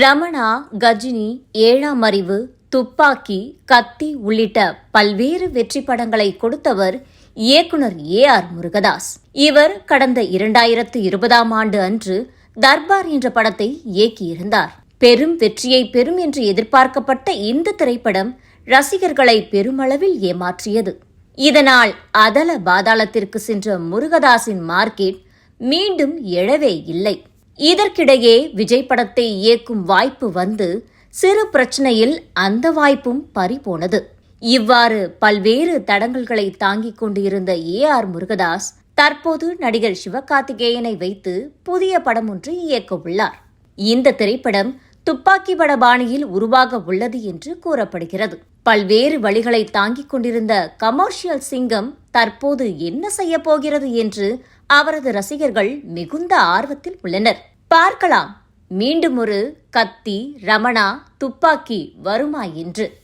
ரமணா கஜினி ஏழாம் அறிவு துப்பாக்கி கத்தி உள்ளிட்ட பல்வேறு வெற்றி படங்களை கொடுத்தவர் இயக்குனர் ஏ. ஆர். முருகதாஸ். இவர் கடந்த இரண்டாயிரத்து இருபதாம் ஆண்டு அன்று தர்பார் என்ற படத்தை இயக்கியிருந்தார். பெரும் வெற்றியை பெறும் என்று எதிர்பார்க்கப்பட்ட இந்த திரைப்படம் ரசிகர்களை பெருமளவில் ஏமாற்றியது. இதனால் அதல பாதாளத்திற்கு சென்ற முருகதாஸின் மார்க்கெட் மீண்டும் எழவே இல்லை. இதற்கிடையே விஜய் படத்தை இயக்கும் வாய்ப்பு வந்து சிறு பிரச்சனையில் அந்த வாய்ப்பும் பறிபோனது. இவ்வாறு பல்வேறு தடங்கல்களை தாங்கிக் கொண்டிருந்த ஏ ஆர் முருகதாஸ் தற்போது நடிகர் சிவகார்த்திகேயனை வைத்து புதிய படம் ஒன்று இயக்க உள்ளார். இந்த திரைப்படம் துப்பாக்கி பட பாணியில் உருவாக உள்ளது என்று கூறப்படுகிறது. பல்வேறு வழிகளை தாங்கிக் கொண்டிருந்த கமர்ஷியல் சிங்கம் தற்போது என்ன செய்ய போகிறது என்று அவரது ரசிகர்கள் மிகுந்த ஆர்வத்தில் உள்ளனர். பார்க்கலாம். மீண்டும் ஒரு கத்தி ரமணா துப்பாக்கி வருமா என்று